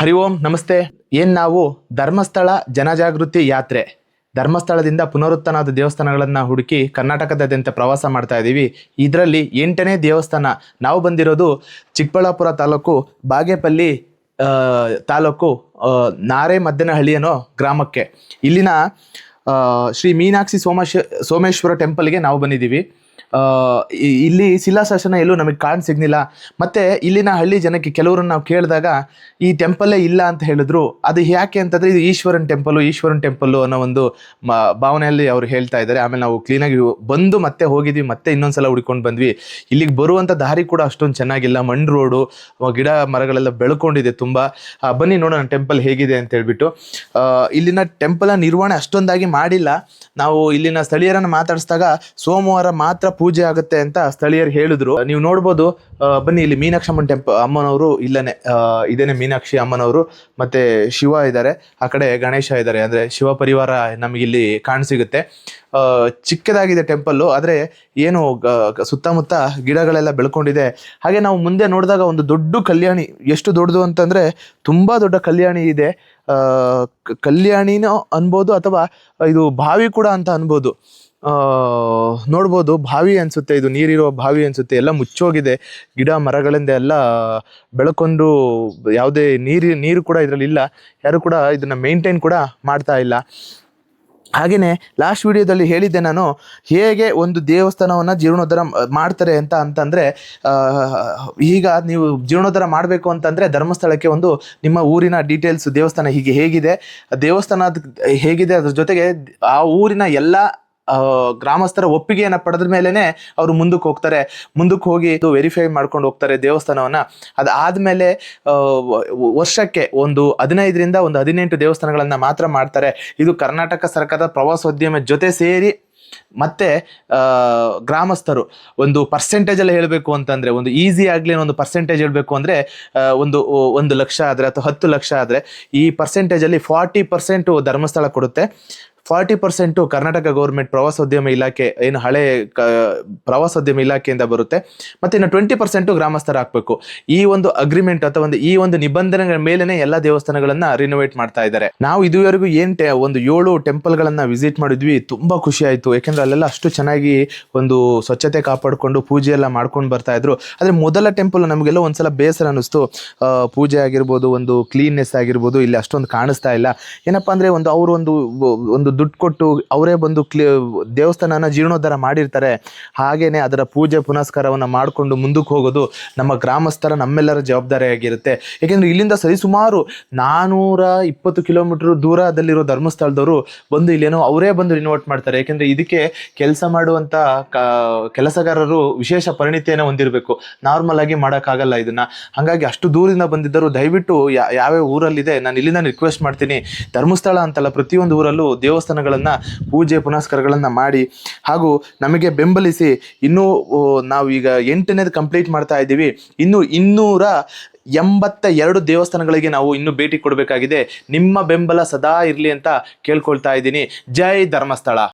ಹರಿ ಓಂ, ನಮಸ್ತೆ. ಏನ್ ನಾವು ಧರ್ಮಸ್ಥಳ ಜನಜಾಗೃತಿ ಯಾತ್ರೆ. ಧರ್ಮಸ್ಥಳದಿಂದ ಪುನರುತ್ಥಾನದ ದೇವಸ್ಥಾನಗಳನ್ನ ಹುಡುಕಿ ಕರ್ನಾಟಕದಾದ್ಯಂತ ಪ್ರವಾಸ ಮಾಡ್ತಾ ಇದ್ದೀವಿ ಇದರಲ್ಲಿ ಎಂಟನೇ ದೇವಸ್ಥಾನ. ನಾವು ಬಂದಿರೋದು ಚಿಕ್ಕಬಳ್ಳಾಪುರ ತಾಲೂಕು, ಬಾಗೇಪಲ್ಲಿ ತಾಲೂಕು ನಾರೆ ಮದ್ದನಹಳ್ಳಿ ಅನ್ನೋ ಗ್ರಾಮಕ್ಕೆ. ಇಲ್ಲಿನ ಶ್ರೀ ಮೀನಾಕ್ಷಿ ಸೋಮೇಶ್, ಸೋಮೇಶ್ವರ ಟೆಂಪಲ್ಗೆ ನಾವು ಬಂದಿದ್ದೀವಿ. ಇಲ್ಲಿ ಶಿಲಾಶಾಸನ ಎಲ್ಲೂ ನಮಗೆ ಕಾಣ್ ಸಿಗ್ನಿಲ್ಲ. ಮತ್ತೆ ಇಲ್ಲಿನ ಹಳ್ಳಿ ಜನಕ್ಕೆ ಕೆಲವ್ರನ್ನ ನಾವು ಕೇಳಿದಾಗ, ಈ ಟೆಂಪಲ್ಲೇ ಇಲ್ಲ ಅಂತ ಹೇಳಿದ್ರು. ಅದು ಯಾಕೆ ಅಂತಂದ್ರೆ, ಇದು ಈಶ್ವರನ್ ಟೆಂಪಲ್ ಈಶ್ವರನ್ ಟೆಂಪಲ್ ಅನ್ನೋ ಒಂದು ಭಾವನೆಯಲ್ಲಿ ಅವ್ರು ಹೇಳ್ತಾ ಇದ್ದಾರೆ. ಆಮೇಲೆ ನಾವು ಕ್ಲೀನಾಗಿ ಬಂದು ಮತ್ತೆ ಹೋಗಿದ್ವಿ, ಮತ್ತೆ ಇನ್ನೊಂದ್ಸಲ ಹುಡ್ಕೊಂಡು ಬಂದ್ವಿ. ಇಲ್ಲಿಗೆ ಬರುವಂತ ದಾರಿ ಕೂಡ ಅಷ್ಟೊಂದು ಚೆನ್ನಾಗಿಲ್ಲ. ಮಣ್ಣು ರೋಡು ಗಿಡ ಮರಗಳೆಲ್ಲ ಬೆಳ್ಕೊಂಡಿದೆ ತುಂಬಾ. ಬನ್ನಿ ನೋಡೋಣ ಟೆಂಪಲ್ ಹೇಗಿದೆ ಅಂತ ಹೇಳ್ಬಿಟ್ಟು. ಇಲ್ಲಿನ ಟೆಂಪಲ್ ನಿರ್ವಹಣೆ ಅಷ್ಟೊಂದಾಗಿ ಮಾಡಿಲ್ಲ. ನಾವು ಇಲ್ಲಿನ ಸ್ಥಳೀಯರನ್ನು ಮಾತಾಡಿಸಿದಾಗ ಸೋಮವಾರ ಮಾತ್ರ ಪೂಜೆ ಆಗುತ್ತೆ ಅಂತ ಸ್ಥಳೀಯರು ಹೇಳಿದ್ರು. ನೀವು ನೋಡ್ಬೋದು ಬನ್ನಿ ಇಲ್ಲಿ ಮೀನಾಕ್ಷಮ್ಮನ ಟೆಂಪಲ್ ಅಮ್ಮನವರು ಇಲ್ಲನೆ. ಇದೇನೆ ಮೀನಾಕ್ಷಿ ಅಮ್ಮನವರು ಮತ್ತೆ ಶಿವ ಇದ್ದಾರೆ. ಆ ಕಡೆ ಗಣೇಶ ಇದ್ದಾರೆ. ಅಂದ್ರೆ ಶಿವ ಪರಿವಾರ ನಮಗಿಲ್ಲಿ ಕಾಣಸಿಗುತ್ತೆ. ಚಿಕ್ಕದಾಗಿದೆ ಟೆಂಪಲ್ಲು ಆದರೆ ಏನು ಸುತ್ತಮುತ್ತ ಗಿಡಗಳೆಲ್ಲ ಬೆಳ್ಕೊಂಡಿದೆ. ಹಾಗೆ ನಾವು ಮುಂದೆ ನೋಡಿದಾಗ ಒಂದು ದೊಡ್ಡ ಕಲ್ಯಾಣಿ. ಎಷ್ಟು ದೊಡ್ಡದು ಅಂತಂದ್ರೆ ತುಂಬಾ ದೊಡ್ಡ ಕಲ್ಯಾಣಿ ಇದೆ. ಕಲ್ಯಾಣಿನೋ ಅನ್ಬೋದು ಅಥವಾ ಇದು ಬಾವಿ ಕೂಡ ಅಂತ ಅನ್ಬೋದು. ನೋಡ್ಬೋದು ಬಾವಿ ಅನಿಸುತ್ತೆ ಇದು, ನೀರಿರೋ ಬಾವಿ ಅನ್ಸುತ್ತೆ, ಎಲ್ಲ ಮುಚ್ಚೋಗಿದೆ, ಗಿಡ ಮರಗಳಿಂದ ಎಲ್ಲ ಬೆಳ್ಕೊಂಡು ಯಾವುದೇ ನೀರು ನೀರು ಕೂಡ ಇದರಲ್ಲಿ ಇಲ್ಲ, ಯಾರು ಕೂಡ ಇದನ್ನು ಮೇಂಟೈನ್ ಕೂಡ ಮಾಡ್ತಾ ಇಲ್ಲ. ಹಾಗೆಯೇ ಲಾಸ್ಟ್ ವಿಡಿಯೋದಲ್ಲಿ ಹೇಳಿದ್ದೆ ನಾನು, ಹೇಗೆ ಒಂದು ದೇವಸ್ಥಾನವನ್ನು ಜೀರ್ಣೋದ್ಧಾರ ಮಾಡ್ತಾರೆ ಅಂತ ಅಂತಂದರೆ ಈಗ ನೀವು ಜೀರ್ಣೋದ್ಧಾರ ಮಾಡಬೇಕು ಅಂತಂದರೆ ಧರ್ಮಸ್ಥಳಕ್ಕೆ ಒಂದು ನಿಮ್ಮ ಊರಿನ ಡೀಟೇಲ್ಸ್ ದೇವಸ್ಥಾನ ಹೀಗೆ ಹೇಗಿದೆ. ದೇವಸ್ಥಾನ ಹೇಗಿದೆ ಅದ್ರ ಜೊತೆಗೆ ಆ ಊರಿನ ಎಲ್ಲ ಗ್ರಾಮಸ್ಥರ ಒಪ್ಪಿಗೆಯನ್ನು ಪಡೆದ ಮೇಲೆನೆ ಅವರು ಮುಂದಕ್ಕೆ ಹೋಗ್ತಾರೆ. ಮುಂದಕ್ಕೆ ಹೋಗಿ ಇದು ವೆರಿಫೈ ಮಾಡ್ಕೊಂಡು ಹೋಗ್ತಾರೆ ದೇವಸ್ಥಾನವನ್ನ. ಅದಾದ್ಮೇಲೆ ವರ್ಷಕ್ಕೆ ಒಂದು ಹದಿನೈದರಿಂದ ಒಂದು ಹದಿನೆಂಟು ದೇವಸ್ಥಾನಗಳನ್ನ ಮಾತ್ರ ಮಾಡ್ತಾರೆ. ಇದು ಕರ್ನಾಟಕ ಸರ್ಕಾರದ ಪ್ರವಾಸೋದ್ಯಮ ಜೊತೆ ಸೇರಿ ಮತ್ತೆ ಗ್ರಾಮಸ್ಥರು ಒಂದು ಪರ್ಸೆಂಟೇಜ್ ಅಲ್ಲಿ ಹೇಳಬೇಕು ಅಂತಂದ್ರೆ, ಒಂದು ಈಸಿ ಆಗ್ಲಿ ಒಂದು ಪರ್ಸೆಂಟೇಜ್ ಹೇಳಬೇಕು ಅಂದ್ರೆ ಒಂದು ಒಂದು ಲಕ್ಷ ಆದ್ರೆ ಅಥವಾ ಹತ್ತು ಲಕ್ಷ ಆದ್ರೆ ಈ ಪರ್ಸೆಂಟೇಜ್ ಅಲ್ಲಿ ಫಾರ್ಟಿ ಪರ್ಸೆಂಟ್ ಧರ್ಮಸ್ಥಳ ಕೊಡುತ್ತೆ. ಫಾರ್ಟಿ ಪರ್ಸೆಂಟು ಕರ್ನಾಟಕ ಗೌರ್ಮೆಂಟ್ ಪ್ರವಾಸೋದ್ಯಮ ಇಲಾಖೆ, ಏನು ಹಳೆ ಕ, ಪ್ರವಾಸೋದ್ಯಮ ಇಲಾಖೆಯಿಂದ ಬರುತ್ತೆ. ಮತ್ತೆ ಇನ್ನು ಟ್ವೆಂಟಿ ಪರ್ಸೆಂಟು ಗ್ರಾಮಸ್ಥರು ಹಾಕಬೇಕು ಈ ಒಂದು ಅಗ್ರಿಮೆಂಟ್ ಅಥವಾ ಒಂದು, ಈ ಒಂದು ನಿಬಂಧನೆಗಳ ಮೇಲೇ ಎಲ್ಲ ದೇವಸ್ಥಾನಗಳನ್ನು ರಿನೋವೇಟ್ ಮಾಡ್ತಾ ಇದ್ದಾರೆ. ನಾವು ಇದುವರೆಗೂ ಏನ್ ಟೆ- ಒಂದು ಏಳು ಟೆಂಪಲ್ಗಳನ್ನು ವಿಸಿಟ್ ಮಾಡಿದ್ವಿ, ತುಂಬಾ ಖುಷಿ ಆಯ್ತು. ಯಾಕೆಂದ್ರೆ ಅಲ್ಲೆಲ್ಲ ಅಷ್ಟು ಚೆನ್ನಾಗಿ ಒಂದು ಸ್ವಚ್ಛತೆ ಕಾಪಾಡಿಕೊಂಡು ಪೂಜೆ ಎಲ್ಲ ಮಾಡ್ಕೊಂಡು ಬರ್ತಾ ಇದ್ರು. ಆದ್ರೆ ಮೊದಲ ಟೆಂಪಲ್ ನಮಗೆಲ್ಲ ಒಂದ್ಸಲ ಬೇಸರ ಅನ್ನಿಸ್ತು. ಪೂಜೆ ಆಗಿರ್ಬೋದು, ಒಂದು ಕ್ಲೀನ್ನೆಸ್ ಆಗಿರ್ಬೋದು, ಇಲ್ಲಿ ಅಷ್ಟೊಂದು ಕಾಣಿಸ್ತಾ ಇಲ್ಲ. ಏನಪ್ಪಾ ಅಂದರೆ ಒಂದು, ಅವರು ಒಂದು ಒಂದು ದುಡ್ಡು ಕೊಟ್ಟು ಅವರೇ ಬಂದು ಕ್ಲಿ, ದೇವಸ್ಥಾನನ ಜೀರ್ಣೋದ್ಧಾರ ಮಾಡಿರ್ತಾರೆ. ಹಾಗೆಯೇ ಅದರ ಪೂಜೆ ಪುನಸ್ಕಾರವನ್ನು ಮಾಡಿಕೊಂಡು ಮುಂದಕ್ಕೆ ಹೋಗೋದು ನಮ್ಮ ಗ್ರಾಮಸ್ಥರ ನಮ್ಮೆಲ್ಲರ ಜವಾಬ್ದಾರಿಯಾಗಿರುತ್ತೆ ಏಕೆಂದರೆ ಇಲ್ಲಿಂದ ಸರಿಸುಮಾರು ನಾನ್ನೂರ ಇಪ್ಪತ್ತು ಕಿಲೋಮೀಟ್ರ್ ದೂರದಲ್ಲಿರೋ ಧರ್ಮಸ್ಥಳದವರು ಬಂದು ಇಲ್ಲೇನೋ ಅವರೇ ಬಂದು ರಿನೋವೇಟ್ ಮಾಡ್ತಾರೆ ಏಕೆಂದರೆ ಇದಕ್ಕೆ ಕೆಲಸ ಮಾಡುವಂಥ ಕೆಲಸಗಾರರು ವಿಶೇಷ ಪರಿಣಿತಿಯನ್ನು ಹೊಂದಿರಬೇಕು. ನಾರ್ಮಲ್ ಆಗಿ ಮಾಡೋಕ್ಕಾಗಲ್ಲ ಇದನ್ನು. ಹಾಗಾಗಿ ಅಷ್ಟು ದೂರದಿಂದ ಬಂದಿದ್ದರು ದಯವಿಟ್ಟು ಯಾವ ಯಾವ್ಯಾವ ಊರಲ್ಲಿದೆ, ನಾನು ಇಲ್ಲಿಂದ ರಿಕ್ವೆಸ್ಟ್ ಮಾಡ್ತೀನಿ. ಧರ್ಮಸ್ಥಳ ಅಂತಲ್ಲ ಪ್ರತಿಯೊಂದು ಊರಲ್ಲೂ ದೇವಸ್ಥಾನಗಳನ್ನ, ಪೂಜೆ ಪುನಸ್ಕಾರಗಳನ್ನು ಮಾಡಿ ಹಾಗೂ ನಮಗೆ ಬೆಂಬಲಿಸಿ ಇನ್ನೂ ನಾವು ಈಗ ಎಂಟನೇದು ಕಂಪ್ಲೀಟ್ ಮಾಡ್ತಾ ಇದ್ದೀವಿ. ಇನ್ನು ಇನ್ನೂರ ಎಂಬತ್ತ ಎರಡು ದೇವಸ್ಥಾನಗಳಿಗೆ ನಾವು ಇನ್ನೂ ಭೇಟಿ ಕೊಡಬೇಕಾಗಿದೆ. ನಿಮ್ಮ ಬೆಂಬಲ ಸದಾ ಇರಲಿ ಅಂತ ಕೇಳ್ಕೊಳ್ತಾ ಇದ್ದೀನಿ. ಜೈ ಧರ್ಮಸ್ಥಳ.